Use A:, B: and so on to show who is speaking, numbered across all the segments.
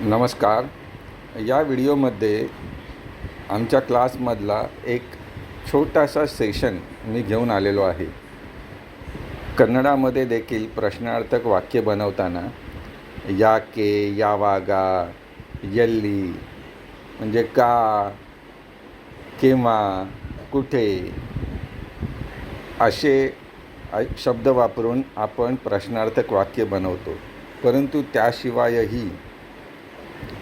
A: नमस्कार. या व्हिडिओमध्ये आमच्या क्लासमधला एक छोटासा सेशन मी घेऊन आलेलो आहे. कन्नडामध्ये देखील प्रश्नार्थक वाक्य बनवताना या के या वागा यल्ली म्हणजे का केव्हा कुठे असे शब्द वापरून आपण प्रश्नार्थक वाक्य बनवतो. परंतु त्याशिवायही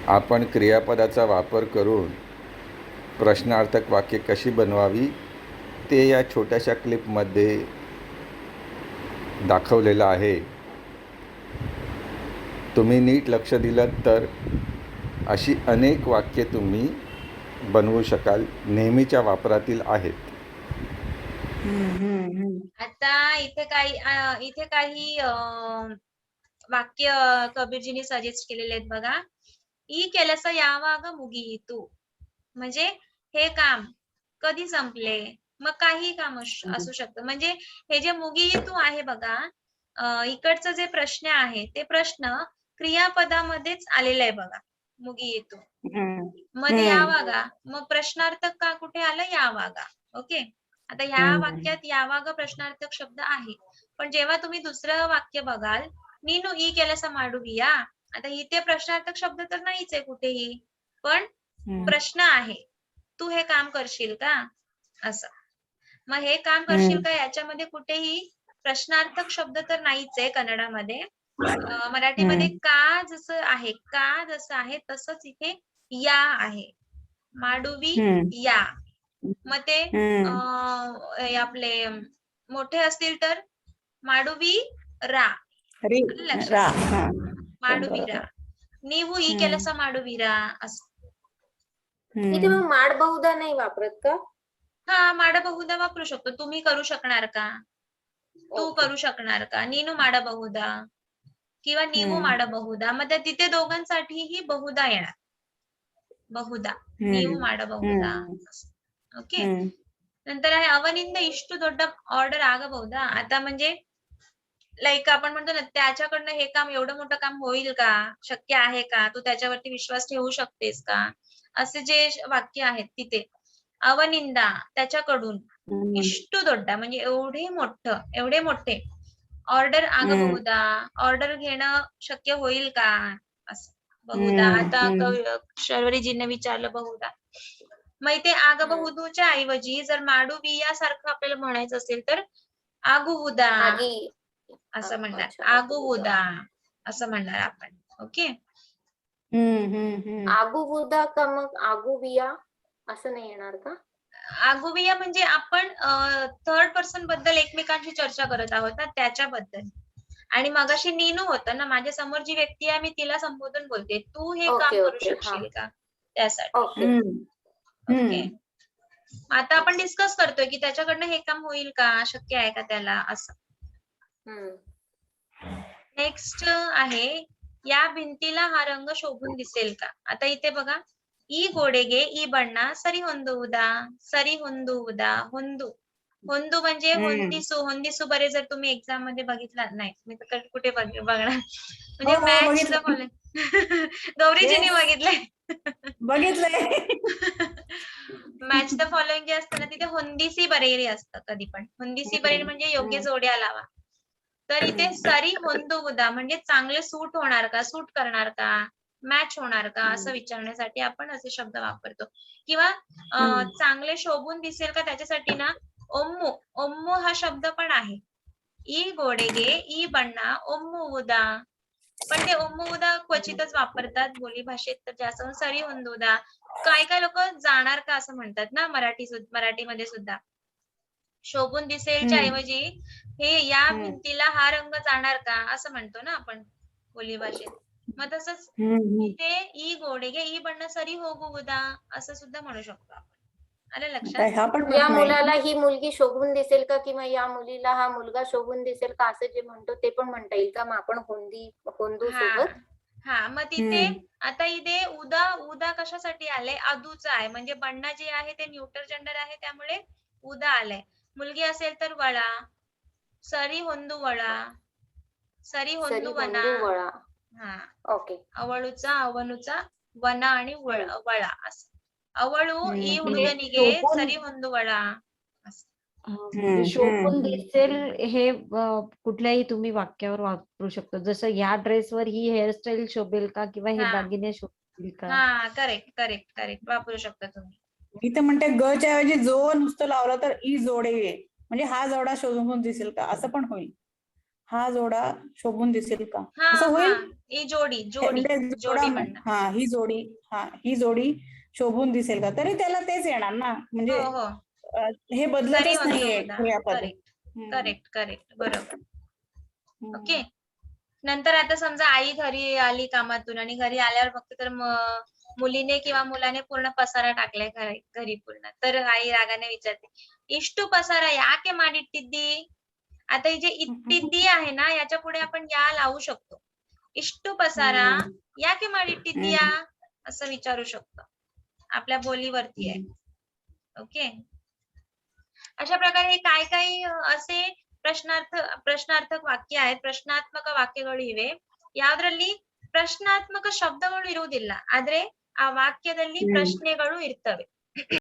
A: आपण क्रियापदाचा वापर करून प्रश्नार्थक वाक्य कशी बनवावी ते या छोट्याशा क्लिपमध्ये दाखवलेलं आहे. तुम्ही नीट लक्ष दिलं तर अशी अनेक वाक्ये तुम्ही बनवू शकाल नेहमीच्या वापरातील आहेत.
B: आता इथे काही इथे काही वाक्य कबीरजींनी सजेस्ट केलेले आहेत बघा. ई केलस यावाग मुगीतू म्हणजे हे काम कधी संपले? मग काही काम असू शकतं. म्हणजे हे जे मुगीतू आहे बघा इकडचं जे प्रश्न आहे ते प्रश्न क्रियापदामध्येच आलेलं आहे बघा मुगीतू मध्ये
C: हम्म.
B: यावागा मग प्रश्नार्थक का कुठे आलं? यावागा ओके? आता ह्या. वाक्यात यावागा प्रश्नार्थक शब्द आहे. पण जेव्हा तुम्ही दुसरं वाक्य बघाल नीनु ई केलंस माडुबिया आता इथे प्रश्नार्थक शब्द तर नाहीच आहे कुठेही पण प्रश्न आहे. तू हे काम करशील का? असं. मग हे काम करशील. का याच्यामध्ये कुठेही प्रश्नार्थक शब्द तर नाहीच आहे कन्नडामध्ये. मराठीमध्ये का जसं आहे का जसं आहे तसंच इथे या आहे. माडुवी या. मग ते आपले मोठे असतील तर माडुवी रा. लक्षात. माडुवीरा ನೀವು ಈ
C: हम्म.
B: ಕೆಲಸ ಮಾಡುವಿರಾ असं
D: इथे मग माड बहुधा नाही वापरत का
B: हा ಮಾಡಬಹುದಾ वापरू शकतो तुम्ही करू शकणार का तू
D: ओके.
B: करू शकणार का ನೀನು ಮಾಡಬಹುದಾ किंवा ನೀವು
C: हम्म.
B: ಮಾಡಬಹುದಾ मग त्या तिथे दोघांसाठीही बहुदा येणार बहुदा ನೀವು ಮಾಡಬಹುದಾ ओके नंतर आहे ಅವನಿಂದ ಇಷ್ಟು ದೊಡ್ಡ ऑर्डर ಆಗಬಹುದಾ आता म्हणजे लाईक आपण म्हणतो ना त्याच्याकडनं हे काम एवढं मोठं काम होईल का? शक्य आहे का? तू त्याच्यावरती विश्वास ठेवू शकतेस का? असे जे वाक्य आहेत तिथे. अवनिंदा त्याच्याकडून इष्टू दोड्डा म्हणजे एवढे मोठं एवढे मोठे. ऑर्डर आग बहुदा ऑर्डर घेणं शक्य होईल का? असं बहुदा आता शर्वरीजींनी विचारलं बहुदा मग इथे आग बहुदूच्या ऐवजी जर माडू बिया सारखं आपल्याला म्हणायचं असेल तर आगुहुदा असं म्हणणार. आगुहुदा असं म्हणणार आपण. ओके?
D: आगू बुधा का मग आगू बिया असं नाही येणार का?
B: आगुबिया म्हणजे आपण थर्ड पर्सनबद्दल एकमेकांशी चर्चा करत आहोत ना त्याच्याबद्दल. आणि मगाशी नीनू होतं ना माझ्यासमोर जी व्यक्ती आहे मी तिला संबोधून बोलते. तू हे काम करू. शकशील का? त्यासाठी.
D: ओके.
B: ओके? आता आपण डिस्कस करतोय की त्याच्याकडनं हे काम होईल का? शक्य आहे का त्याला? असं. नेक्स्ट आहे या भिंतीला हा रंग शोभून दिसेल का आता इथे बघा ಈ ಗೋಡೆಗೆ ಈ ಬಣ್ಣ ಸರಿ ಹೊಂದುವುದಾ ಸರಿ ಹೊಂದುವುದಾ ಹೊಂದು ಹೊಂದು म्हणजे
C: हम्म.
B: ಹೊಂದಿಸು ಹೊಂದಿಸು बरे जर तुम्ही एक्झाम मध्ये बघितला नाही मी तर कट- कुठे बघ- बघणार म्हणजे
C: हो, हो,
B: मॅच
C: बघितलं.
B: गौरीजींनी
C: Yes.
B: बघितलंय
C: बघितलंय
B: मॅच द फॉलोइंग जे असतं ना तिथे होंदिसी बरेरी असतं कधी पण होंदिसी बरेरी म्हणजे योग्य
C: हम्म.
B: जोड्या लावा तर इथे सरी होंदुदा म्हणजे चांगले सूट होणार का? सूट करणार का? मॅच होणार का? असं विचारण्यासाठी आपण असे शब्द वापरतो. किंवा. चांगले शोभून दिसेल का? त्याच्यासाठी ना ओम्मू ओम्मू हा शब्द पण आहे. ई गोडेगे ई बण्णा ओम्मू उदा पण ते ओम्मू उदा क्वचितच वापरतात बोली भाषेत तर जास्त सरी होंदुदा काय काय लोक जाणार का असं म्हणतात ना मराठी मराठीमध्ये सुद्धा? शोभून दिसेलच्या. ऐवजी हे या. भिंतीला हा रंग जाणार का? असं म्हणतो ना आपण बोली भाषेत. मग तसंच इथे ई गोडेगे ई बಣ್ಣ सरी होगुदा असं सुद्धा म्हणू शकतो आपण. आलं लक्षात?
C: हा
D: या. मुलाला ही मुलगी शोभून दिसेल का किंवा या मुलीला हा मुलगा शोभून दिसेल का? असं जे म्हणतो ते पण म्हणता येईल का? मग आपण होंदी होंदू
B: हा.
D: सोबत?
B: हा मग तिथे. आता इथे उदा उदा कशासाठी आले अदूचा आहे. म्हणजे बण्णा जे आहे ते न्यूटर जेंडर आहे त्यामुळे उदा आलंय. मुलगी असेल तर वळा. सरी होंदू वळा. सरी होंदू वना हा.
D: ओके.
B: अवळूचा अवनूचा वना आणि वळा असं. अवळू
D: ई
B: म्हणजे हुडगनिगे सरी
C: होंदू
E: वळा
C: म्हणजे शोभून दिसेल हे कुठल्याही तुम्ही वाक्यावर वापरू शकतो. जसं या ड्रेसवर ही हेअरस्टाईल शोभेल का किंवा हे दागिने शोभेल का?
B: हा करेक्ट करेक्ट करेक्ट वापरू शकता तुम्ही.
E: मी तर म्हणते गच्या ऐवजी जो नुसतं लावलं तर ई जोडे म्हणजे हा जोडा शोभून दिसेल का? असं पण होईल. हा जोडा शोभून दिसेल का? असं होईल?
B: हा ही जोडी
E: हा ही जोडी हा ही जोडी शोभून दिसेल का? तरी त्याला तेच येणार ना? म्हणजे
B: हो हो.
E: हे बदलतच नाहीये
B: करेक्ट करेक्ट बरोबर. ओके. नंतर आता समजा आई घरी आली कामातून आणि घरी आल्यावर फक्त तर म- मुलीने किंवा मुलाने पूर्ण पसारा टाकलाय घरी पूर्ण. तर आई रागाने विचारते इष्टू पसारा या के इट्टिद्दी आता जे इट्टिद्दी आहे ना याच्यापुढे आपण या लावू शकतो. इष्टू पसारा
E: या
B: के इट्टिद्दी या? असं विचारू शकतो. आपल्या बोलीवरती आहे. ओके? अशा प्रकारे काय काही असे ಪ್ರಶ್ನಾರ್ಥ ಪ್ರಶ್ನಾರ್ಥಕ वाक्य ಆಯ್ತು ಪ್ರಶ್ನಾತ್ಮಕ ವಾಕ್ಯಗಳು प्रश्नात्मक शब्द ಪ್ರಶ್ನಾತ್ಮಕ ಶಬ್ದಗಳು ಇರುವುದಿಲ್ಲ ಆದ್ರೆ ಆ ವಾಕ್ಯದಲ್ಲಿ ಪ್ರಶ್ನೆಗಳು ಇರ್ತವೆ.